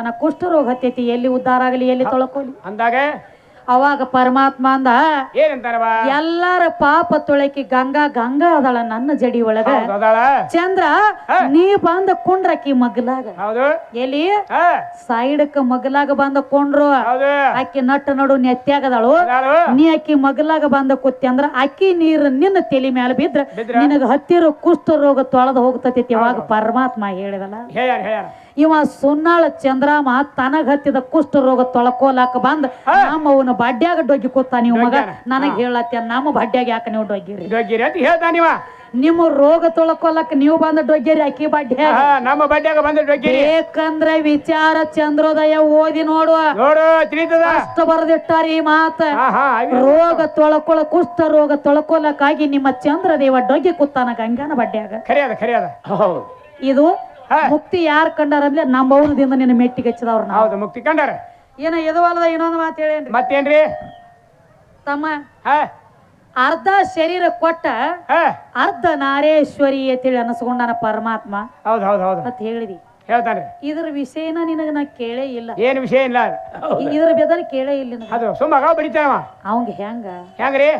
ಮಾಡ್ತಾನ ಕುಷ್ಠರೋಗ ಹತ್ತೈತಿ ಎಲ್ಲಿ ಉದ್ಧಾರ ಆಗಲಿ ಎಲ್ಲಿ ತೊಳ್ಕೊಳ್ಳಿ. ಅಂದಾಗ? ಅವಾಗ ಪರಮಾತ್ಮ ಅಂದ ಏನಂತಾರವ ಎಲ್ಲಾರ ಪಾಪ ತೊಳಕಿ ಗಂಗಾ ಗಂಗಾ ಅದಳ ನನ್ನ ಜಡಿ ಒಳಗ. ಚಂದ್ರ ನೀ ಬಂದ ಕುಂಡ್ರಕಿ ಮಗ್ಲಾಗ. ಎಲ್ಲಿ? ಸೈಡಕ್ಕ ಮಗ್ಲಾಗ ಬಂದ ಕೊಂಡ್ರು. ಅಕ್ಕಿ ನಟ್ಟ ನಡು ನೆತ್ತಾಗದಳು ನೀ ಅಕ್ಕಿ ಮಗ್ಲಾಗ ಬಂದ ಕೂತಿ ಅಂದ್ರ ಅಕ್ಕಿ ನೀರು ನಿನ್ನ ತಲೆ ಮ್ಯಾಲ ಬಿದ್ರ? ನಿನಗ ಹತ್ತಿರ ಕುಷ್ಠ ರೋಗ ತೊಳೆದು ಹೋಗ್ತತಿ ಅವಾಗ ಪರಮಾತ್ಮ ಹೇಳಿದಲ್ಲ. ಇವ ಸುನ್ನಾಳ ಚಂದ್ರಾಮ ತನಗ ಹತ್ತಿದ ಕುಷ್ಠ ರೋಗ ತೊಳ್ಕೊಲಾಕ ಬಂದ ನಮ್ಮ ಅವನ ಬಡ್ಡ್ಯಾಗ ಡೊಗ್ಗಿ ಕೂತ ನೀವು ಮಗ. ನನಗ್ ಹೇಳತ್ತ ನಮ್ಮ ಬಡ್ಡ್ಯಾಗ ಯಾಕ ನೀವು ಡೊಗ್ಗಿರಿ? ಡೊಗ್ಗಿರಿ ಅಂತ ಹೇಳ್ತಾನಿವ ನಿಮ್ಮ ರೋಗ ತೊಳ್ಕೊಲಕ್ ನೀವು ಬಂದ ಡೊಗ್ಗೇರಿ ಅಕ್ಕಿ ಬಡ್ಡ್ಯಾಗ. ಹಾ ನಮ್ಮ ಬಡ್ಡ್ಯಾಗ ಬಂದ ಡೊಗ್ಗಿರಿ. ಏಕಂದ್ರೆ ವಿಚಾರ ಚಂದ್ರೋದಯ ಓದಿ ನೋಡುವ. ನೋಡು ತಿಳಿತದ? ಅಷ್ಟ ಬರೆದಿಟ್ಟಾರ ಈ ಮಾತ. ರೋಗ ತೊಳ್ಕೊಳ ಕುಷ್ಠ ರೋಗ ತೊಳ್ಕೊಲಕ್ಕಾಗಿ ನಿಮ್ಮ ಚಂದ್ರದೇವ ಡೊಗ್ಗಿ ಕುತ್ತಾನ ಗಂಗಾನ ಬಡ್ಡ್ಯಾಗ. ಇದು. ಮುಕ್ತಿ ಯಾರ್ ಕಂಡಾರಂದ್ರೆ ನಮ್ಮ ಭವನದಿಂದ ನಿನ್ನ ಮೆಟ್ಟಿ ಹಚ್ಚಿದವ್ರ ನಾವು. ಹೌದು ಮುಕ್ತಿ ಕಂಡಾರ. ಏನ ಎದವಲ್ಲದ ಇನ್ನೊಂದು ಮಾತು ಹೇಳೇನ್ರಿ? ಮತ್ತೇನ್ರಿ? ತಮ್ಮ ಹಾ. ಅರ್ಧ ಶರೀರ ಕೊಟ್ಟ ಹಾ. ಅರ್ಧ ನಾರೇಶ್ವರಿ ಅಂತೇಳಿ ಅನಸ್ಕೊಂಡಾನ ಪರಮಾತ್ಮ. ಹೌದು ಹೌದು ಹೌದು. ಅಂತ ಹೇಳಿದಿ. ಹೇಳ್ತಾನೆ. ಇದ್ರ ವಿಷಯನ ನಿನಗ ನಾ ಕೇಳೇ ಇಲ್ಲ. ಏನ್ ವಿಷಯ ಇಲ್ಲ ಇ- ಇದ್ರ ಬೆದರ್ ಕೇಳೇ ಇಲ್ಲ ನಿನಗ. ಅದು ಸುಮ್ಮಗ ಬಡಿತಾನವ. ಅವಂಗ ಹೆಂಗ? ಹೆಂಗ್ರಿ?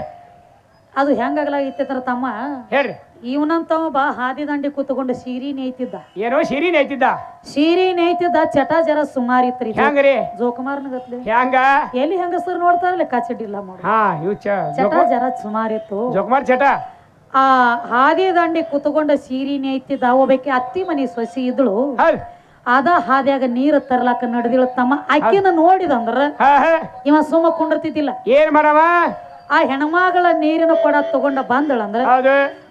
ಅದು ಹೆಂಗಾಗ್ಲಾಗಿತ್ತಂದ್ರ ತಮ್ಮ? ಹೇಳ್ರಿ. ಇವನಂತವ ಬಾ ಹಾದಿ ದಂಡಿ ಕೂತ್ಕೊಂಡು ಸೀರಿ ನೇಯ್ತಿದ್ದ. ಏನೋ ಸೀರಿ ಐತಿದ್ದ ಸೀರಿ ನೇಯ್ತಿದ್ದ ಚಟ ಜರ ಸುಮಾರಿತ್ರಿ. ಹೆಂಗ್ರಿ? ಜೋಕುಮಾರ್ನ ಗತ್ಲೆ. ಎಲ್ಲಿ ಹೆಂಗಸರು ನೋಡ್ತಾರಲ್ಲ ಕಚಡಿಲ್ಲ ಮಾಡು ಹಾ ಇವ್ ಚಟ ಜರ ಸುಮಾರಿತ್ತು. ಜೋಕುಮಾರ್ ಚಟ? ಆ ಹಾದಿ ದಂಡಿ ಕುತ್ಕೊಂಡ ಸೀರಿ ನೇಯ್ತಿದ್ದ ಒಬ್ಬಾಕಿ ಅತ್ತಿ ಮನಿ ಸೊಸಿ ಇದ್ಳು. ಅದ ಹಾದ್ಯಾಗ ನೀರ್ ತರ್ಲಾಕ ನಡೆದಿಳ ತಮ್ಮ ಅಕ್ಕಿನ ನೋಡಿದಂದ್ರ ಹಾ ಹಾ. ಇವ ಸುಮ್ಮ ಕುಂಡಿರ್ತಿದ್ದಿಲ್ಲ. ಏನ್ ಮಾಡವ? ಆ ಹೆಣ್ಮಗಳ ನೀರಿನ ಕೊಡ ತಗೊಂಡ ಬಂದಳ ಅಂದ್ರೆ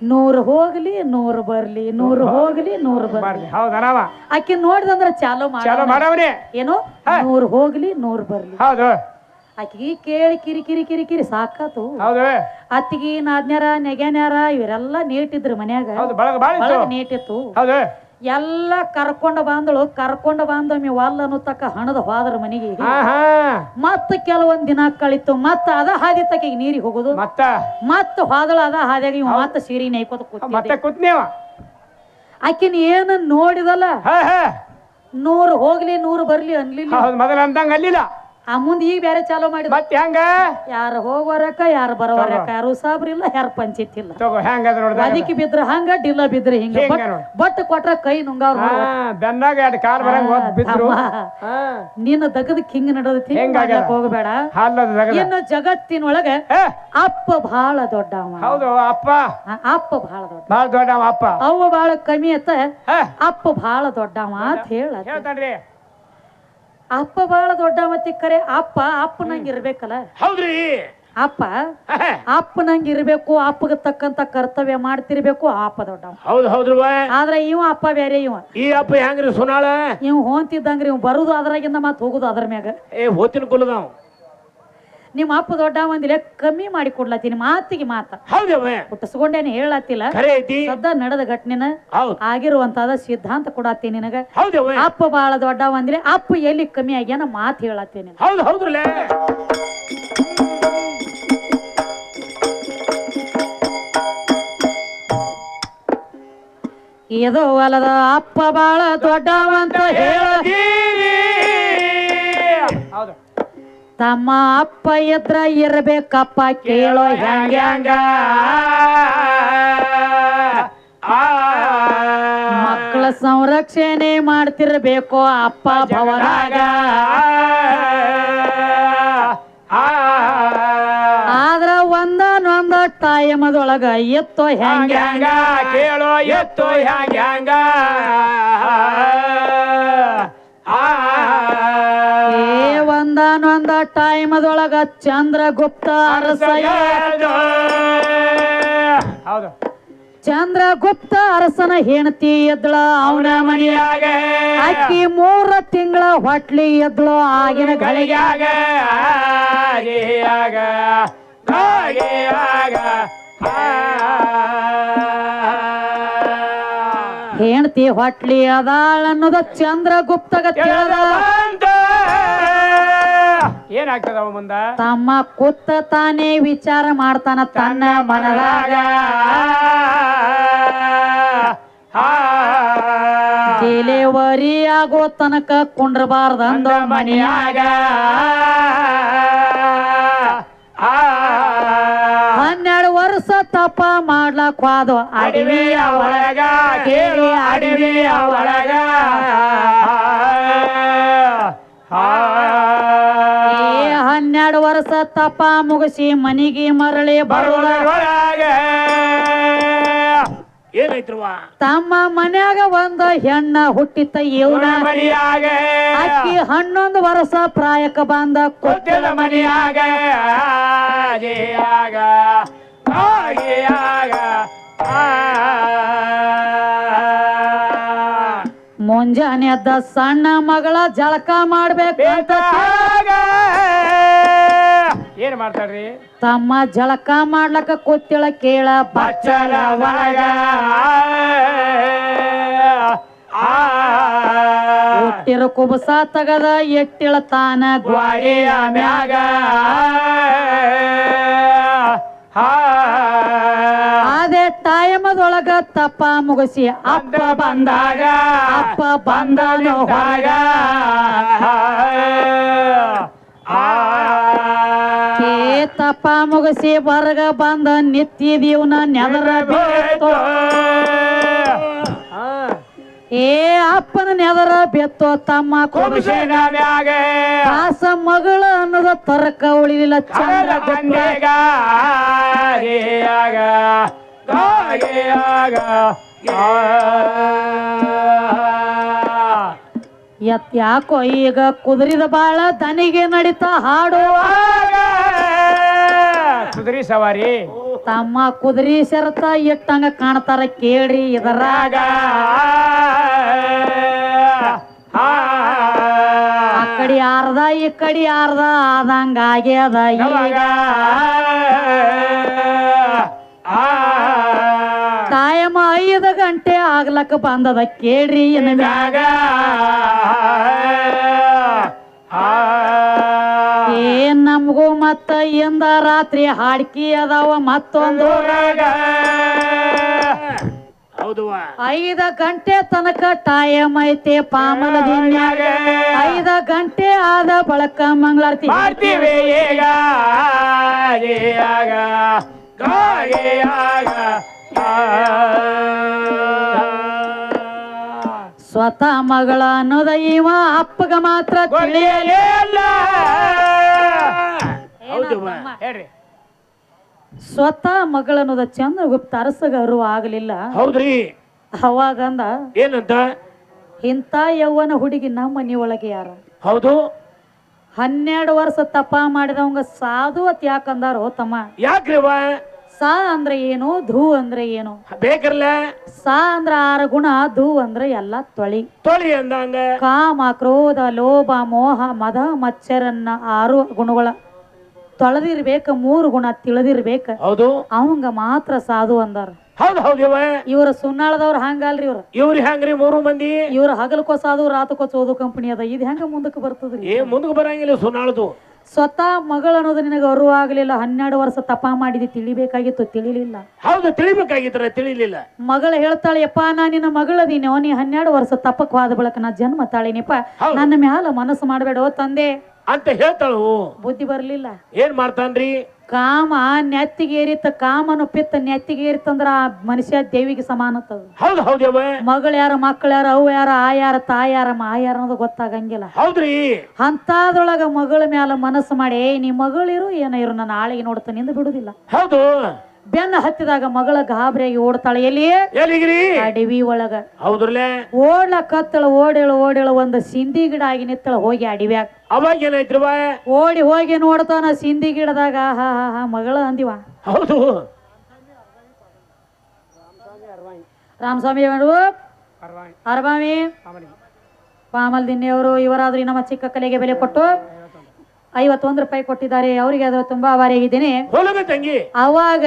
ನೂರು ಹೋಗ್ಲಿ ನೂರು ಬರ್ಲಿ ನೂರು ಹೋಗ್ಲಿ ನೂರು ಬರ್ಲಿ. ಆಕಿ ನೋಡಿದಂದ್ರ ಚಾಲೋ ಚಲೋ ಮಾಡ ಮಾಡವನೇ ಏನು? ನೂರು ಹೋಗ್ಲಿ ನೂರು ಬರ್ಲಿ. ಹೌದು. ಆಕಿಗೆ ಕೇಳಿ ಕಿರಿ ಕಿರಿ ಕಿರಿ ಕಿರಿ ಸಾಕಾತು. ಅತ್ತಿಗೆ ನಾದ್ನ್ಯಾರ ನೆಗ್ಯಾನ್ಯಾರ ಇವರೆಲ್ಲ ನೀಟಿದ್ರು ಮನ್ಯಾಗ. ಹೌದು. ಎಲ್ಲ ಕರ್ಕೊಂಡ ಬಂದಳು ಕರ್ಕೊಂಡ ಬಂದೊಮ್ಮೆ ಅನ್ನೋ ತಕ್ಕ ಹಣದ ಹೋದ್ರ ಮನೆಗೆ ಮತ್ತ ಕೆಲವೊಂದ್ ದಿನ ಕಳಿತು ಮತ್ತ ಅದ ಹಾದಿ ತಕ್ಕಿಗೆ ನೀರಿಗೆ ಹೋಗುದು. ಮತ್ತ? ಮತ್ತ ಹೋದಳ ಅದ ಹಾದಿಯಾಗ ಇವ್ ಮತ್ತ ಸೀರಿ ನೈಕೋತ ಕೂತ್ ಕೂತ್ನೇವ ಆಕಿನ ಏನ ನೋಡಿದಲ್ಲ? ನೂರು ಹೋಗ್ಲಿ ನೂರು ಬರ್ಲಿ ಅನ್ಲಿಲ್ಲ. ಮೊದಲ ಅಂದಂಗ ಅಲ್ಲಿಲ್ಲ. ಆ ಮುಂದೆ ಈಗ ಬೇರೆ ಚಾಲೋ ಮಾಡಿದ ಮತ್ತೆ ಹೆಂಗ? ಯಾರು ಹೋಗೋರಕ್ಕ ಯಾರು ಬರೋರಕ್ಕ ಯಾರು ಸಾಬ್ರಿಲ್ಲ ಯಾರು ಪಂಚಾಯತ್ ಇಲ್ಲ ತಗೋ ಹೆಂಗ ಅದ ನೋಡ್ದ ಅದಕ್ಕೆ ಬಿದ್ರ ಹಂಗ ಡಿಲ್ಲ ಬಿದ್ರ ಹಿಂಗ. ಹಿಂಗ ಬಟ್ ನೋಡ್. ಬಟ್ ಕೊಟ್ರ ಕೈ ನುಂಗಾವ್ರ ಹಾ ಬೆನ್ನಾಗ ಎರಡು ಕಾಲ್ ಬರಂಗ ಓದ್ ಬಿದ್ರು. ಹಾ. ನಿನ್ನ ದಗದಕ್ ಹಿಂಗ ನಡೆದೈತಿ ಹೆಂಗಾಗ್ಯದ? ಹೋಗಬೇಡ. ಹಾಲದ ತಗದ ಇನ್ನು ಜಗತ್ತಿನೊಳಗ ಏ. ಅಪ್ಪ ಬಹಳ ದೊಡ್ಡವ. ಹೌದು ಅಪ್ಪ. ಆ, ಅಪ್ಪ ಬಹಳ ದೊಡ್ಡ. ಬಾಳ ದೊಡ್ಡವ ಅಪ್ಪ. ಅವ್ವ ಬಹಳ ಕಮ್ಮಿ ಅತ್ತ ಹಾ. ಅಪ್ಪ ಬಹಳ ದೊಡ್ಡವ ಅಂತ ಹೇಳ ಹೇಳ್ತಾನ್ರಿ. ಅಪ್ಪ ಬಹಳ ದೊಡ್ಡ ಮತ್ತೆ ಕರೆ ಅಪ್ಪ ಅಪ್ಪನಂಗ ಇರ್ಬೇಕಲ್ಲ? ಹೌದ್ರಿ. ಅಪ್ಪ ಅಪ್ಪನಂಗ ಇರ್ಬೇಕು ಅಪ್ಪಗೆ ತಕ್ಕಂತ ಕರ್ತವ್ಯ ಮಾಡ್ತಿರ್ಬೇಕು ಅಪ್ಪ ದೊಡ್ಡ ಹೌದು ಹೌದ್ರಿ ಬಾ ಆದ್ರೆ ಇವ ಅಪ್ಪ ಬೇರೆ ಇವ. ಈ ಅಪ್ಪ ಹೆಂಗ್ರಿ ಸುನಾಳ? ಇವ್ ಹೋಂತಿದ್ದಂಗ್ರಿ ಇವ್ ಬರುದು ಅದ್ರಾಗಿಂದ ಮತ್ ಹೋಗುದು ಅದ್ರ ಮ್ಯಾಗ. ಏ ಹೋತಿನ ಕುಲದಾವ್ ನಿಮ್ಮ ಅಪ್ಪ ದೊಡ್ಡ ಒಂದಿಲ್ಲ ಕಮ್ಮಿ ಮಾಡಿ ಕೊಡ್ಲತ್ತೀನಿ ಮಾತಿಗೆ ಮಾತ. ಹೌದವ ಹುಟ್ಟಿಸ್ಕೊಂಡೇನೆ ಹೇಳತ್ತಿಲ್ಲ ಖರೆ ಐತಿ. ಸದ್ದ ನಡೆದ ಘಟನೆನ ಹೌದು. ಆಗಿರುವಂತದ ಸಿದ್ಧಾಂತ ಕೊಡತ್ತೀನಿ ನಿನಗ. ಅಪ್ಪ ಬಾಳ ದೊಡ್ಡ ಒಂದಿಲ್ಲ ಅಪ್ಪ ಎಲ್ಲಿ ಕಮ್ಮಿ ಆಗ್ಯಾನ ಮಾತು ಹೇಳತ್ತೀನಿ ಹೌದು ಹೌದ್ರಲ್ಲ. ಇದು ಹೊಲದ ಅಪ್ಪ ಬಾಳ ದೊಡ್ಡವಂತ ಹೇಳ ಹೌದು. ತಮ್ಮ ಅಪ್ಪ ಎತ್ರ ಇರ್ಬೇಕಪ್ಪ ಕೇಳೋ ಹೆಂಗ ಹ್ಯಾಂಗ ಮಕ್ಕಳ ಸಂರಕ್ಷಣೆ ಮಾಡ್ತಿರ್ಬೇಕು ಅಪ್ಪ ಭವನಾಗ ಆದ್ರ ಒಂದನೊಂದ ಟೈಮದೊಳಗ ಎತ್ತೋ ಹೆಂಗ ಹ್ಯಾಂಗ ಕೇಳೋ ಎತ್ತೋ ಹ್ಯಾಂಗ ಹಂಗ? ಏ ಒಂದಾನೊಂದ ಟೈಮದೊಳಗ ಚಂದ್ರಗುಪ್ತ ಅರಸಯ ಹೌದು. ಚಂದ್ರಗುಪ್ತ ಅರಸನ ಹೆಣತಿ ಎದ್ಳ ಅವನ ಮನೆಯ ಮನೆಯಾಗ. ಅಕ್ಕಿ ಮೂರ ತಿಂಗಳ ಹೊಟ್ಲಿ ಎದ್ಳು ಆಗಿನ ಗಳಿಗೆ ಗಳಿಗಾಗ ಆಗ ಹೆಂಡತಿ ಹೊಟ್ಲಿ ಅದಾಳ ಅನ್ನೋದ ಚಂದ್ರಗುಪ್ತಗ ತಿಳಿದ ಏನಾಗ್ತದವ ಮುಂದ? ತಮ್ಮ ಕುತ್ತ ತಾನೇ ವಿಚಾರ ಮಾಡ್ತಾನ ತನ್ನ ಮನದಾಗ. ಡೆಲಿವರಿ ಆಗೋ ತನಕ ಕುಂಡ್ರಬಾರ್ದಂದ ಮನಿಯಾಗ. ವರ್ಷ ತಪ್ಪ ಮಾಡ್ಲಕ್ ಹೋದ. ಅಡವಿಯ ಒಳಗ ಕೇಳು ಅಡವಿಯ ಒಳಗ ಹನ್ನೆರಡು ವರ್ಷ ತಪ್ಪ ಮುಗಿಸಿ ಮನಿಗೆ ಮರಳಿ ಬರುವುದರೊಳಗ ತಮ್ಮ ಮನ್ಯಾಗ ಒಂದು ಹೆಣ್ಣ ಹುಟ್ಟಿತ ಇವನ. ಅಕ್ಕಿ ಹನ್ನೊಂದು ವರ್ಷ ಪ್ರಾಯಕ ಬಂದ ಕೊಟ್ಟಿದ ಮನಿಯಾಗ. ಮುಂಜಾನೆ ಎದ್ದ ಸಣ್ಣ ಮಗಳ ಜಳಕ ಮಾಡ್ಬೇಕಂತ ಬೇತಾಗ ಏನ್ ಮಾಡ್ತಾರ್ರಿ? ತಮ್ಮ ಜಳಕ ಮಾಡ್ಲಕ್ಕ ಕೂತಿಳ ಕೇಳ ಬಚ್ಚಲ ಒಳಗ. ಹುಟ್ಟಿರ ಕುಬಸ ತಗದ ಎಟ್ಟಿಳ ತಾನ ಗ್ವಾಡಿಯ ಮ್ಯಾಗ. ಟೈಮದೊಳಗ ತಪ್ಪ ಮುಗಿಸಿ ಅಪ್ಪ ಬಂದಾಗ ಅಪ್ಪ ಬಂದನು ಬಂದಾಗ ಏ ತಪ್ಪ ಮುಗಿಸಿ ಹೊರಗ ಬಂದ ನಿತ್ತಿದೀವ್ನ ನೆದರ ಏ ಅಪ್ಪನ ನೆದರ ಬೆತ್ತೋ ತಮ್ಮ ದಾಸ ಮಗಳ ಅನ್ನೋದ ತರಕ ಉಳಿಲಿಲ್ಲ ಚಂದ್ರ ಆಗೆಯಾಗ ಎತ್ ಯಾಕೋ ಈಗ ಕುದುರಿದ ಬಾಳ ದನಿಗೆ ನಡೀತಾ ಹಾಡು. ಕುದುರಿ ಸವಾರಿ. ತಮ್ಮ ಕುದುರಿ ಸೆರತ ಇಟ್ಟಂಗ ಕಾಣ್ತಾರ ಕೇಳ್ರಿ ಇದರಾಗ. ಆ ಕಡಿ ಆರ್ದ ಈ ಕಡಿ ಆರ್ದ ಆದಂಗ ಆಗ್ಯದ ಈಗ. ಟೈಮ್ ಐದು ಗಂಟೆ ಆಗ್ಲಕ್ಕ ಬಂದದ ಕೇಳ್ರಿ ಮ್ಯಾಗ ಏನ್ ನಮಗೂ ಮತ್ತ ಇಂದ ರಾತ್ರಿ ಹಾಡ್ಕಿ ಅದಾವ ಮತ್ತೊಂದು. ಐದ ಗಂಟೆ ತನಕ ಟೈಮ್ ಐತೆ ಪಾಮಲ ದಿನ್ಯಾಗ ಐದ ಗಂಟೆ ಆದ ಬಳಕ ಮಂಗಳಾರತಿ ಮಾಡ್ತೀವಿ ಈಗ. ಆಗ. ಸ್ವತಃ ಮಗಳ ಅನ್ನೋದ ಇವ ಅಪ್ಪಗ ಮಾತ್ರ ತಿಳಿಯಲಿ. ಹೇಳ್ರಿ. ಸ್ವತಃ ಮಗಳ ಅನ್ನೋದ ಚಂದ್ರಗುಪ್ತ ಅರಸಗ ಅರು ಆಗಲಿಲ್ಲ. ಹೌದ್ರಿ. ಅವಾಗಂದ ಏನಂತ? ಇಂಥ ಯೌವನ ಹುಡುಗಿ ನಮ್ಮ ಮನೆಯೊಳಗೆ ಒಳಗೆ ಯಾರ? ಹೌದು. ಹನ್ನೆರಡು ವರ್ಷ ತಪ ಮಾಡಿದವಂಗ ಸಾಧು ಅತ್ ಯಾಕಂದಾರೋ ತಮ್ಮ? ಯಾಕ್ರಿವ ಸಾ ಅಂದ್ರೆ ಏನು ಧೂ ಅಂದ್ರೆ ಏನು? ಬೇಕರ್ಲ? ಸಾ ಅಂದ್ರ ಆರ ಗುಣ ಧೂ ಅಂದ್ರೆ ಎಲ್ಲ ತೊಳಿ. ತೊಳಿ ಅಂದಂಗ? ಕಾಮ ಕ್ರೋಧ ಲೋಭ ಮೋಹ ಮದ ಮಚ್ಚರನ್ನ ಆರು ಗುಣಗಳ. ತೊಳೆದಿರ್ಬೇಕ ಮೂರು ಗುಣ ತಿಳಿದಿರ್ಬೇಕ. ಹೌದು. ಅವಂಗ ಮಾತ್ರ ಸಾಧು ಅಂದಾರ. ಹೌದು ಹೌದಿವ ಇವ್ರ ಸುನ್ನಾಳದವ್ರ ಹಂಗಲ್ರಿ ಇವ್ರ. ಇವ್ರಿ ಹೆಂಗ್ರಿ ಮೂರು ಮಂದಿ? ಇವ್ರ ರಾತು ಓದು ಕಂಪನಿ ಅದ. ಇದು ಹೆಂಗ ಮುಂದಕ್ಕೆ ಬರ್ತದ್ರಿ? ಏ ಮುಂದಕ್ಕೆ ಬರಂಗಿಲ್ಲ ಸುನಾಳದು ಸ್ವತಃ ಮಗಳು ಅನ್ನೋದು ನಿನಗೆ ಅರಿವು ಆಗಲಿಲ್ಲ ಹನ್ನೆರಡು ವರ್ಷ ತಪ ಮಾಡಿದಿ ತಿಳಿಬೇಕಾಗಿತ್ತು ತಿಳಿಲಿಲ್ಲ. ಹೌದು ತಿಳಿಬೇಕಾಗಿತ್ತು ತಿಳಿಲಿಲ್ಲ. ಮಗಳು ಹೇಳ್ತಾಳೆ ಯಪ್ಪ ನಾ ನಿನ್ನ ಮಗಳದೀನೋ ನೀ ಹನ್ನೆರಡು ವರ್ಷ ತಪಕ್ ಹೋದ ಬಳಕ ನಾ ಜನ್ಮ ತಾಳಿನಿಪ್ಪ. ನನ್ನ ಮ್ಯಾಲ ಮನಸ್ಸು ಮಾಡಬೇಡ ತಂದೆ. ಅಂತ ಹೇಳ್ತಾಳು. ಬುದ್ಧಿ ಬರ್ಲಿಲ್ಲ. ಏನ್ ಮಾಡ್ತಾನ್ರಿ? ಕಾಮ ನೆತ್ತಿಗೆ ಏರಿತ ಕಾಮನು ಪಿತ್ತ ನೆತ್ತಿಗೆ ಏರಿತಂದ್ರ ಆ ಮನುಷ್ಯ ದೇವಿಗೆ ಸಮಾನತದ ಹೌದು ಹೌದ್ಯವ ಮಗಳು ಯಾರ ಮಕ್ಕಳು ಯಾರ ಅವು ಯಾರ ಆ ಯಾರ ತಾಯಾರ ಯಾರ ಮಾ ಯಾರ ಅನ್ನೋದು ಗೊತ್ತಾಗಂಗಿಲ್ಲ. ಹೌದ್ರಿ. ಅಂತಾದ್ರೊಳಗ ಮಗಳ ಮ್ಯಾಲ ಮನಸ್ಸು ಮಾಡಿ ಏ ನೀ ಮಗಳಿರು ಏನ ಇರು ನಾನು ಆಳಿಗೆ ನೋಡ್ತಾನೆ ಎಂದು ಬಿಡುದಿಲ್ಲ. ಹೌದು. ಬೆನ್ನ ಹತ್ತಿದಾಗ ಮಗಳ ಗಾಬರಿಯಾಗಿ ಓಡ್ತಾಳೆ. ಎಲ್ಲಿ? ಎಲ್ಲಿಗ್ರಿ? ಅಡವಿ ಒಳಗ. ಹೌದ್ರಲೆ ಓಡ್ಲ ಕತ್ತಳ ಓಡೇಳು ಓಡೇಳು ಒಂದು ಸಿಂಧಿ ಗಿಡ ಆಗಿ ನಿತ್ತಳ ಹೋಗಿ ಅಡಿವ್ಯಾಗ. ಅವಾಗ ಏನಾಯ್ತ್ರವ ಓಡಿ ಹೋಗಿ ನೋಡ್ತಾನ ಸಿಂಧಿ ಗಿಡದಾಗ. ಹಾ ಹಾ ಹಾ ಮಗಳ ಅಂದಿವ. ಹೌದು. ರಾಮಸ್ವಾಮಿ ಅವರು ಅರಬಾಮಿ. ಪಾಮಲ್. ದಿನ್ನೆಯವರು ಇವರಾದ್ರೂ ನಮ್ಮ ಚಿಕ್ಕ ಕಲೆಗೆ ಬೆಲೆ ಕೊಟ್ಟು ಐವತ್ತೊಂದು ರೂಪಾಯಿ ಕೊಟ್ಟಿದ್ದಾರೆ. ಅವರಿಗೆ ಅದು ತುಂಬಾ ಆಭಾರಿಯಾಗಿದ್ದೇನೆ ಹೊಲಗ ತಂಗಿ. ಅವಾಗ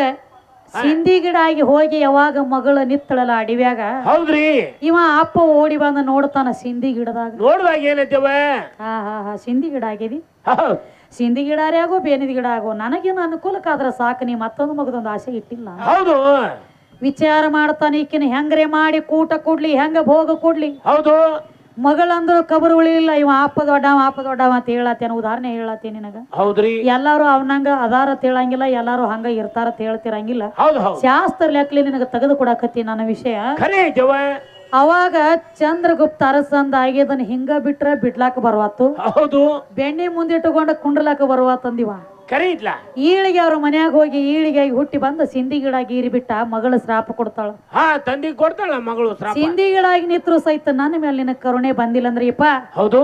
ಸಿಂಧಿ ಗಿಡ ಆಗಿ ಹೋಗಿ ಯಾವಾಗ ಮಗಳ ನಿತ್ತಳಲ್ಲ ಅಡಿವ್ಯಾಗ? ಹೌದ್ರಿ. ಇವ ಅಪ್ಪ ಓಡಿ ಬಂದ ನೋಡ್ತಾನ ಸಿಂಧಿ ಗಿಡದಾಗ. ನೋಡುವಾಗ ಏನೈತವ? ಹಾ ಹಾ ಹಾ ಸಿಂಧಿ ಗಿಡ ಆಗಿದಿ. ಸಿಂಧಿ ಗಿಡಾರೇ ಆಗೋ ಬೇನಿದ ಗಿಡ ಆಗೋ ನನಗೇನು ಅನುಕೂಲಕ್ಕಾದ್ರ ಸಾಕು ನೀ ಮತ್ತೊಂದು ಮಗದೊಂದು ಆಸೆ ಇಟ್ಟಿಲ್ಲ. ಹೌದು. ವಿಚಾರ ಮಾಡ್ತಾನೆ ಈಕಿನ ಹೆಂಗ್ರೆ ಮಾಡಿ ಕೂಟ ಕೊಡ್ಲಿ ಹೆಂಗ ಭೋಗ ಕೊಡ್ಲಿ? ಹೌದು. ಮಗಳಂದ್ರು ಕಬರ್ ಉಳಿಲಿಲ್ಲ ಇವ ಆಪ ದೊಡ್ಡವ ಆಪ ದೊಡ್ಡವ ಅಂತ ಹೇಳತ್ತೇನ ಉದಾಹರಣೆ ಹೇಳತ್ತೇನೆ ನಿನಗ. ಹೌದ್ರಿ? ಎಲ್ಲಾರು ಅವನಂಗ ಅದಾರ ಹೇಳಂಗಿಲ್ಲ ಎಲ್ಲಾರು ಹಂಗ ಇರ್ತಾರ ಅಂತ ಹೇಳ್ತಿರಂಗಿಲ್ಲ ಹೌದು ಹೌದು. ಶಾಸ್ತ್ರ ಲೆಕ್ಕಲಿ ನಿನಗ ತೆಗೆದು ಕೊಡಕತ್ತಿ ನನ್ನ ವಿಷಯ. ಖರೆ ಅವಾಗ ಚಂದ್ರಗುಪ್ತ ಅರಸಂದ ಆಗಿದನ್ ಹಿಂಗ ಬಿಟ್ರ ಬಿಡ್ಲಾಕ ಬರ್ವಾತು. ಹೌದು. ಬೆಣ್ಣೆ ಮುಂದಿಟ್ಟುಕೊಂಡ ಕುಂಡ್ಲಾಕ ಬರ್ವಾತಂದಿವ. ಇದ್ಲ? ಈಳಿಗೆ ಅವ್ರ ಮನ್ಯಾಗ ಹೋಗಿ ಈಳಿಗೆ ಹುಟ್ಟಿ ಬಂದು ಸಿಂಧಿ ಗಿಡ ಗೀರಿ ಬಿಟ್ಟ ಮಗಳು ಶ್ರಾಪ ಕೊಡ್ತಾಳ. ಹಾ ತಂದಿ ಕೊಡ್ತಾಳ ಮಗಳು ಶ್ರಾಪ? ಸಿಂದಿ ಗಿಡಾಗಿ ನಿತ್ರು ಸಹಿತ ನನ್ನ ಮೇಲೆ ನಿನಗೆ ಕರುಣೆ ಬಂದಿಲ್ಲ ಅಂದ್ರೆ ಇಪ್ಪ ಹೌದು.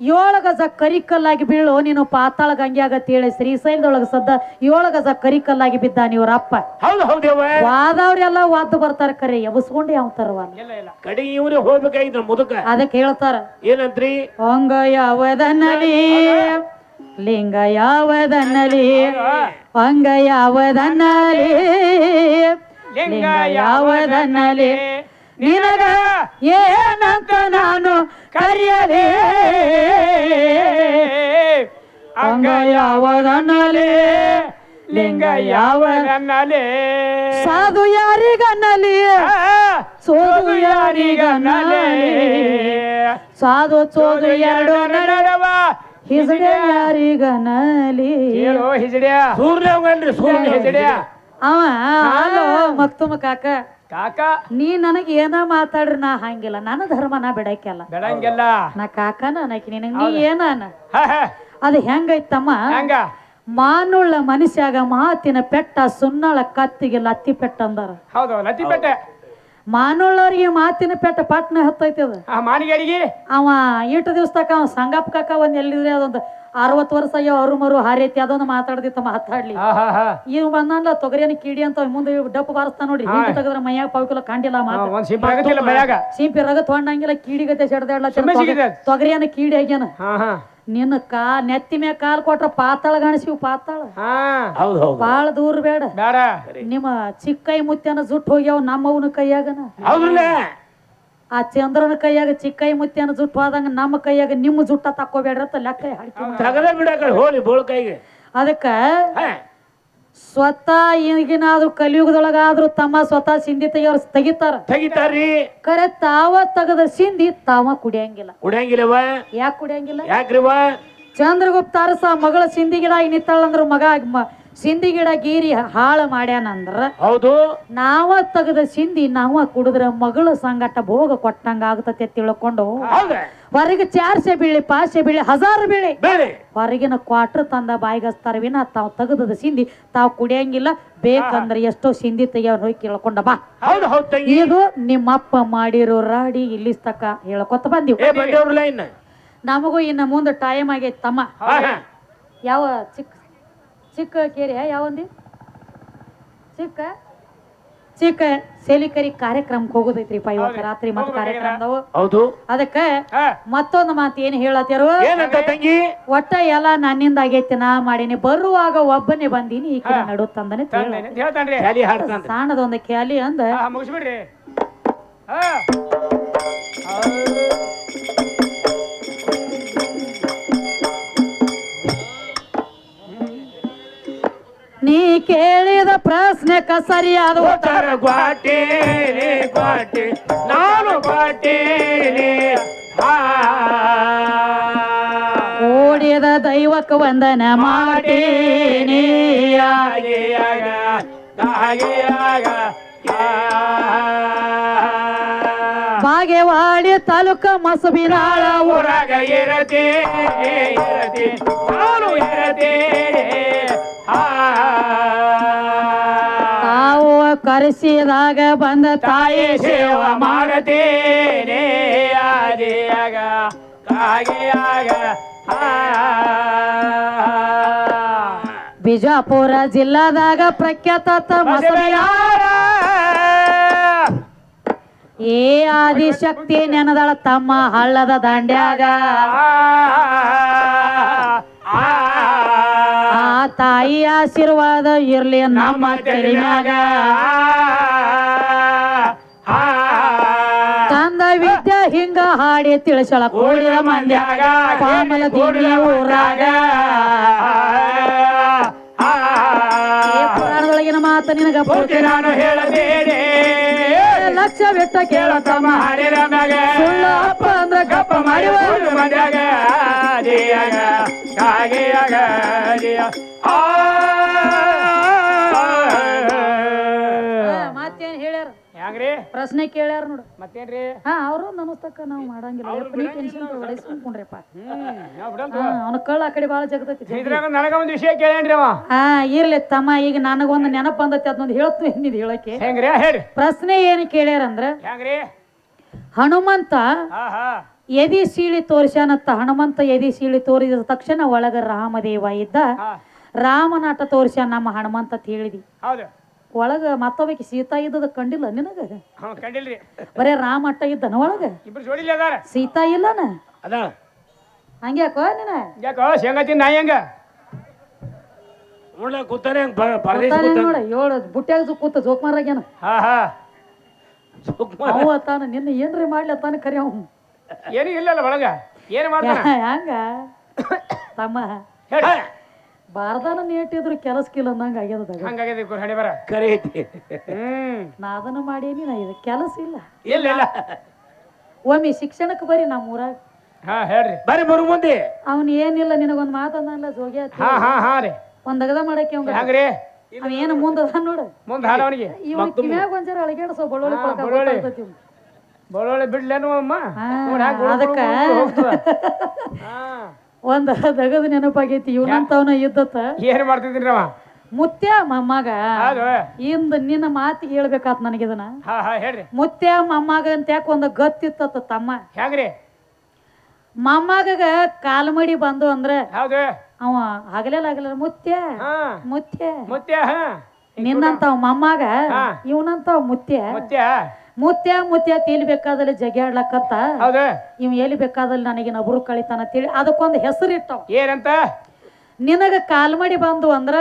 ಏಳು ಗಜ ಕರಿಕಲ್ಲಾಗಿ ಬೀಳು ನೀನು ಪಾತಾಳ ಗಂಗೆ ಆಗತ್ತೇಳಿ ಶ್ರೀಶೈಲದೊಳಗ ಸದ್ದ ಏಳು ಗಜ ಕರಿಕಲ್ಲಾಗಿ ಬಿದ್ದ ನೀವ್ರಪ್ಪ. ಹೌದು ಹೌದೇವ ವಾದವ್ರೆಲ್ಲ ವಾದ ಬರ್ತಾರ ಕರೆ ಎಬಸ್ಕೊಂಡು ಯಾವ ಇಲ್ಲ ಕಡೆ ಇವ್ರೆ ಹೋಗ್ಬೇಕಾಗಿದ್ರ ಮುದುಕ. ಅದಕ್ಕೆ ಹೇಳ್ತಾರ. ಏನಂತ್ರಿ? ಹಂಗ ಯಾವದನ್ನಲಿ ಲಿಂಗ ಯಾವದನ್ನಲಿ ಅಂಗ ಯಾವದನ್ನಲಿ ಲಿಂಗ ಯಾವದನ್ನಲಿ ನಿನಗ ಏನಂತ ನಾನು ಕರೆಯಲಿ? ಅಂಗ ಯಾವದನ್ನಲಿ ಲಿಂಗ ಯಾವದನ್ನಲಿ ಸಾಧು ಯಾರಿಗನ್ನಲಿ ಸೋದು ಯಾರಿಗನ್ನಲಿ ಸಾಧು ಸೋದು ಎರಡು ನಡವ ಹಿಸಡೆ ಯಾರಿಗನಲಿ ಹೇಳು ಹಿಜಡ್ಯಾ. ಸೂರ್ಯ ಹೋಗನ್ರಿ ಸೂರ್ಯ ಹಿಜಡ್ಯಾ. ಅವ ಅಲ್ಲೋ ಮತ್ತೊಮ್ಮ ಕಾಕ. ಕಾಕ. ನೀ ನನಗೆ ಏನ ಮಾತಾಡ್ರಿ ನಾ ಹಂಗಿಲ್ಲ. ನನ್ನ ಧರ್ಮ ನಾ ಬಿಡಕ್ಕೆಲ್ಲ ಬೆಳಂಗಿಲ್ಲ ನಾ ಕಾಕನ ಅನ್ನಕ್ಕೆ ನಿನಗೆ ನೀ ಏನಾನ ಹ, ಹ. ಅದು ಹೆಂಗೈತಮ್ಮ? ಹಂಗ? ಮಾನುಳ್ಳ ಮನುಷ್ಯಾಗ ಮಾತಿನ ಪೆಟ್ಟ ಸುನ್ನಳ ಕತ್ತಿಗೆ ಲತ್ತಿ ಪೆಟ್ಟ ಅಂದಾರ. ಹೌದು ಲತ್ತಿ ಬೆಟ್ಟ ಮಾನುಳ್ಳವ್ರಿಗೆ ಮಾತಿನ ಪೆಟ್ಟ ಪಟ್ನ ಹತ್ತೈತಿ ಅದು. ಆ ಮಾನಿಗಡಿಗೆ ಅವ ಎಂಟು ದಿವ್ಸ ತಕ ಅವ ಸಂಗಪ್ಪ ಕಾಕ ಒಂದ್ ಎಲ್ಲಿದ್ರೆ ಅದೊಂದು ಅರವತ್ತು ವರ್ಷ ಅಯ್ಯೋ ಅವರು ಮರು ಹಾರೈತಿ ಅದೊಂದು ಮಾತಾಡ್ದಿತ್ತ ಮಾತಾಡ್ಲಿ. ಇವ್ ಬಂದಲ್ಲ ತೊಗರಿಯನ್ನ ಕೀಡಿ ಅಂತ ಮುಂದೆ ಡಪ್ಪು ಬಾರಿಸ್ತಾ ನೋಡಿ. ಹಿಂದೆ ತೆಗದ್ರ ಮೈಯಾಗ ಪವಿಕಲ ಕಾಂಡಿಲ್ಲ ಮಾತಾಡ ಮಾತ. ಸಿಂಪಿ ರಗ ತೊಗೊಂಡಂಗಿಲ್ಲ ಕೀಡಿಗತೆ. ಸೆಡ್ದಾಡ್ಲ ತೊಗರಿಯನ್ನ ಕೀಡಿ ಆಗ್ಯಾನ. ನಿನ್ನ ಕಾ ನೆತ್ತಿ ಮ್ಯಾಗ ಕಾಲ್ ಕೊಟ್ರ ಪಾತಾಳ ಗಣಸಿವ್ ಪಾತಾಳ. ಹಾ. ಹೌದು ಹೌದು. ಬಾಳ ದೂರ ಬೇಡ. ಬೇಡ. ನಿಮ್ಮ ಚಿಕ್ಕೈ ಮುತ್ಯನ ಜುಟ್ಟು ಹೋಗ್ಯಾವ ನಮ್ಮವನ ಕೈಯಾಗನ. ಹೌದ್ರಲ್ಲ? ಆ ಚಂದ್ರನ ಕೈಯಾಗ ಚಿಕ್ಕೈ ಮುತ್ಯನ ಜುಟ್ಟು ಹೋದಂಗ ನಮ್ಮ ಕೈಯಾಗ ನಿಮ್ಮ ಜುಟ್ಟ ತಕ್ಕೋಬೇಡ್ರಿ ಅಂತ ಲೆಕ್ಕ ಹಾಕಿ. ತಗದ ಬಿಡಕ ಹೋಳಿ ಬೋಳ್ಕೈಗೆ ಅದಕ್ಕ ಹಾ. ಸ್ವತಃ ಈಗಿನಾದ್ರೂ ಕಲಿಯುಗದೊಳಗಾದ್ರೂ ತಮ್ಮ ಸ್ವತಃ ಸಿಂಧಿ ತೆಗಿಯವ್ರ ತೆಗಿತಾರ. ತೆಗಿತಾರ್ರಿ. ಕರೆ ತಾವ ತೆಗದ ಸಿಂಧಿ ತಾವ ಕುಡಿಯಂಗಿಲ್ಲ. ಕುಡಿಯಂಗಿಲ್ಲವ? ಯಾಕೆ ಕುಡಿಯಂಗಿಲ್ಲ? ಯಾಕ್ರಿವ? ಚಂದ್ರಗುಪ್ತ ಅರಸ ಮಗಳ ಸಿಂಧಿ ಗಿಡ ನಿತ್ತಾಳಂದ್ರ ಮಗ ಸಿಂಧಿ ಗಿಡ ಗೀರಿ ಹಾಳು ಮಾಡ್ಯಾನಂದ್ರ ಹೌದು. ನಾವ ತಗದ ಸಿಂಧಿ ನಾವ ಕುಡಿದ್ರ ಮಗಳ ಸಂಗಟ ಭೋಗ ಕೊಟ್ಟಂಗ ಆಗತತೆ ತಿಳ್ಕೊಂಡು ಹೊರಗೆ ಚಾರ್ಸೆ ಬೀಳಿ ಪಾಸೆ ಬೀಳಿ ಹಜಾರ್ ಬೀಳಿ. ಹೊರಗಿನ ಕ್ವಾಟ್ರ್ ತಂದ ಬಾಯಿಗಸ್ತಾರ ವಿನ ತಾವ್ ತಗದ ಸಿಂಧಿ ತಾವ್ ಕುಡಿಯಂಗಿಲ್ಲ. ಬೇಕಂದ್ರೆ ಎಷ್ಟೋ ಸಿಂಧಿ ತೆಗಿಯೋರ್ ಹೋಗಿ ಕೇಳ್ಕೊಂಡ ಬಾ. ಇದು ನಿಮ್ಮಪ್ಪ ಮಾಡಿರೋ ರಾಡಿ ಇಲ್ಲಿ ತಕ ಹೇಳ್ಕೊತ ಬಂದಿವ್. ನಮಗೂ ಇನ್ನ ಮುಂದೆ ಟೈಮ್ ಆಗೈತಮ್ಮ ತಮ್ಮ. ಯಾವ ಚಿಕ್ಕ ಚಿಕ್ಕ ಕೇರಿ ಯಾವಂದಿ? ಚಿಕ್ಕ? ಚಿಕ್ಕ ಸೇಲಿಕರಿ ಕಾರ್ಯಕ್ರಮಕ್ಕೆ ಹೋಗೋದೈತ್ರಿಪ್ಪ ಇವತ್ತು ರಾತ್ರಿ ಮತ್ತೆ ಕಾರ್ಯಕ್ರಮದವು. ಹೌದು. ಅದಕ್ಕ ಮತ್ತೊಂದು ಮಾತು ಏನ್ ಹೇಳತ್ಯಾರು? ಏನಂತ ತಂಗಿ? ಒಟ್ಟ ಎಲ್ಲ ನನ್ನಿಂದ ಆಗೈತಿ ನಾ ಮಾಡೀನಿ. ಬರುವಾಗ ಒಬ್ಬನೇ ಬಂದೀನಿ ಈ ಕಡೆ ನಡು ತಂದನೆ ತಂದೆ ಖ್ಯಾಲಿ ಅಂದ. ಮುಗಿಸ್ಬಿಡ್ರಿ. ಕೇಳಿದ ಕಸರಿಯಾದ ಸರಿಯಾದ ಉತ್ತರ ಗ್ವಾಟೇನೆ ಗ್ವಾಟೆ ನಾನು ಗ್ವಾಟೇನೆ ಓಡಿದ ದೈವಕ್ಕ ವಂದನ ಮಾಡೇನಿ ಹಾಗೆಯಾಗ ಹಾಗೆಯಾಗ ಬಾಗೇವಾಡಿ ತಾಲೂಕ ಮಸಬಿನಾಳ. ಊರ ಊರಾಗ ಇರತಿ ಇರತೆ. ತಾವು ಕರೆಸಿದಾಗ ಬಂದ ತಾಯಿ ಸೇವಾ ಮಾಡತೇನೆ. ಆದಿಯಾಗ ಬಿಜಾಪುರ ಜಿಲ್ಲಾದಾಗ ಪ್ರಖ್ಯಾತ ಏ ಆದಿಶಕ್ತಿ ನೆನದಳ ತಮ್ಮ ಹಳ್ಳದ ದಂಡ್ಯಾಗ. ತಾಯಿ ಆಶೀರ್ವಾದ ಇರ್ಲಿ ನಮ್ಮ ನಮ್ಮ ತಂದ ವಿದ್ಯೆ ಹಿಂಗ ಹಾಡಿ ತಿಳಿಸಳ ಕೋಡಿದ ಮಂದ್ಯಾಗ ಪಾಮಲ ದೇವಿಯ ಊರಾಗ. ಪುರಾಣದೊಳಗಿನ ಮಾತ ನಿನಗ ಪೂರ್ತಿ ನಾನು ಹೇಳಬೇಡಿ. ಲಕ್ಷ ಬಿಟ್ಟ ಕೇಳತಮ್ಮ ಹಾಡಿರ ಮ್ಯಾಗ ಸುಳ್ಳು ಅಪ್ಪ ಅಂದ್ರ ಗಪ್ಪ ಮಾಡಿ ಮಂಡ್ಯಾಗ ದಿಯಾಗ ಕಾಗೆಯಾಗ ದಿಯ ಆ ಹೆಂಗ್ರಿ? ಪ್ರಶ್ನೆ ಕೇಳ್ಯಾರ ನೋಡು. ಮತ್ತೇನ್ರಿ? ಹಾ ಅವರು ನಮಸ್ತಕ್ಕ ನಾವು ಮಾಡಂಗಿಲ್ಲ. ಯಪ್ಪ, ನೀ ಟೆನ್ಷನ್ ಸುಮ್ಕೊಂಡ್ರಿಪ್ಪ ಅವನ ಕಳ್ಳ ಆ ಕಡೆ ಬಾಳ ಜಗದೈತಿ ಇದ್ರಾಗ ನನಗ ಒಂದ್ ವಿಷಯ ಕೇಳೇನ್ರಿ ಅವ? ಹಾ ಇರ್ಲಿ ತಮ್ಮ ಈಗ ನನಗೊಂದು ನೆನಪು ಬಂದೈತಿ ಅದನ್ನೊಂದು ಹೇಳ್ತು ಏನಿದ್ ಹೇಳಕ್ಕೆ. ಹೆಂಗ್ರಿ? ಹೇಳ್ರಿ. ಪ್ರಶ್ನೆ ಏನು ಕೇಳ್ಯಾರ ಅಂದ್ರ ಹನುಮಂತ ಹಾ ಹಾ. ಎದಿ ಸೀಳಿ ತೋರಿಸ್ಯಾನತ್ತ ಹನುಮಂತ ಎದಿ ಸೀಳಿ ತೋರಿದ ತಕ್ಷಣ ಒಳಗ ರಾಮದೇವ ಇದ್ದ ಹಾ. ರಾಮನಾಟ ತೋರಿಸ್ಯಾನ ನಮ್ಮ ಹನುಮಂತ ಅಂತ ಹೇಳಿದಿ. ಹೌದು. ಒಳಗ ಮತ್ತೊಬ್ಬಕಿ ಸೀತಾ ಇದ್ದದ ಕಂಡಿಲ್ಲ ನಿನಗ? ಕಂಡಿಲ್ರಿ. ಬರೇ ರಾಮ ಅಟ್ಟ ಇದ್ದನ ಒಳಗ? ಇಬ್ರು ಜೋಡಿಲಿ ಅದಾರ. ಸೀತಾ ಇಲ್ಲನ? ಅದ? ಹಂಗ್ಯಾಕೋ ನಿನ? ಯಾಕೋ ಶೇಂಗಾ ತಿನ್ ನಾಯಿ ಹೆಂಗ? ನೋಡ್ಲ ಕೂತಾನೆ ಹಂಗ್ ಪ- ಪರದೇಶ ಗೊತ್ತಾನೆ ಕೂತಾನೆ. ನೋಡ ಏಳು ಕೂತ ಜೋಕ್ಮಾರಾಗ್ಯಾನ ಹಾ ಹಾ. ಸುಕ್ಮಾರ. ಅವ ತಾನ ನಿನ್ನ ಏನ್ರಿ ಮಾಡ್ಲಿ ತಾನ ಕರಿ ಅವ್? ಏನು ಇಲ್ಲಲ್ಲ ಒಳಗ. ಏನು ಮಾಡ್ತಾನ? ಹಂಗ. ತಮ್ಮ. ಹೇಳಿ. ಬಾರ್ದಾನ ನೇಟಿದ್ರು ಕೆಲಸಕ್ಕಿಲ್ಲ ಅನ್ನಂಗ ಆಗ್ಯದ ಹಂಗಾಗ್ಯದ ಹಣೆ ಬರ? ಕರೆ ಐತಿ. ಹ್ಮ್. ನಾ ಅದನ್ನ ಮಾಡೀನಿ ನಾ ಇದು ಕೆಲಸ ಇಲ್ಲ. ಇಲ್ಲ ಇಲ್ಲ. ಒಮ್ಮೆ ಶಿಕ್ಷಣಕ್ಕೆ ಬರಿ ನಮ್ಮ ಊರಾಗ ಹಾ ಹೇಳ್ರಿ. ಬರ್ರಿ ಬರು ಮುಂದೆ. ಅವ್ನ ಏನಿಲ್ಲ ನಿನಗೊಂದ್ ಮಾತಂದಲ್ಲ ಜೋಗಿ ಹಾ ಹಾ ಹಾ ರೀ. ಒಂದ್ ಅಗದ ಮಾಡಕ್ಕೆ ಅವಂಗ ಹೆಂಗ್ರಿ? ಅವ ಏನು ಮುಂದ ಅದ ನೋಡು. ಮುಂದೆ ಹಾಡ ಅವನಿಗೆ. ಇವ್ ಕಿವ್ಯಾಗ ಒಂಚೂರು ಅಳಗ್ಯಾಡ್ಸೋ ಬಳ್ಳೊಳ್ಳಿ ಪಳಕ ಬಳ್ಳೊಳ್ಳಿ. ಗೊತ್ತಾಗ್ತೈತಿ ಇವ್ನ್. ಬಳ್ಳೊಳ್ಳಿ ಬಿಡ್ಲೇನು ಅಮ್ಮ? ಹಾ, ನೋಡ್ ಹ್ಯಾಂಗ್ ಗುಳು ಗುಳು ಅದಕ್ಕ. ಹೋಗ್ತದ. ಹಾ. ಒಂದ್ ದಗದ ನೆನಪಾಗೈತಿ ಇವನಂತವನ ಇದ್ದತ್ತ. ಏನ್ ಮಾಡ್ತಿದ್ರಿ ಅವ? ಮುತ್ಯ ಮೊಮ್ಮಗ ಇಂದ ನಿನ್ನ ಮಾತಿಗೆ ಹೇಳ್ಬೇಕಾತ್ ನನಗಿದನ ಹೇಳ್ರಿ. ಮುತ್ಯ ಮೊಮ್ಮಗ ಅಂತ ಯಾಕೆ ಒಂದು ಗತ್ತಿತ್ತ ತಮ್ಮ. ಹೆಂಗ್ರಿ ಮೊಮ್ಮಗ ಕಾಲ್ಮಡಿ ಬಂದು ಅಂದ್ರ ಅವ ಹಗಲೆಲ್ಲ ಆಗಲಿಲ್ಲ ಮುತ್ಯ ಮುತ್ಯ. ಮುತ್ಯ ಹಾ. ಮಮ್ಮಗ. ಇವನಂತವ ಮುತ್ಯ. ಮುತ್ಯ. ಮುತ್ಯ ಮುತ್ಯ ಎಲ್ಲಿ ಬೇಕಾದಲ್ಲಿ ಜಗ್ಯಾಡ್ಲಕ್ಕತ್ತ ಇವ ಇವ್ ಎಲ್ಲಿ ಬೇಕಾದಲ್ಲಿ ನನಗೆ ನಬರು ಕಳಿತಾನ ತಿಳಿ ಅದಕ್ಕೊಂದು ಹೆಸರು ಇಟ್ಟವ ಏನಂತ? ನಿನಗ ಕಾಲ್ಮಡಿ ಬಂದು ಅಂದ್ರ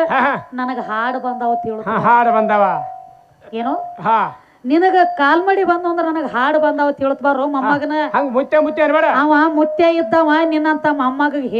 ನನಗ ಹಾಡು ಬಂದಾವ ತಿಳು ಹಾಡು ಬಂದವ. ಏನು? ಹಾ. ನಿನಗ ಕಾಲ್ಮಡಿ ಬಂದು ಅಂದ್ರ ನನಗ ಹಾಡು ಬಂದಾವ ತಿಳ್ತ ಬಾರೋ ಮೊಮ್ಮಗನ. ಹಂಗ ಮುತ್ಯ ಮುತ್ಯ ಅನ್ಬೇಡ. ಅವ ಮುತ್ಯ ಇದ್ದವ ನಿನ್ನಂತ ಮೊಮ್ಮಗ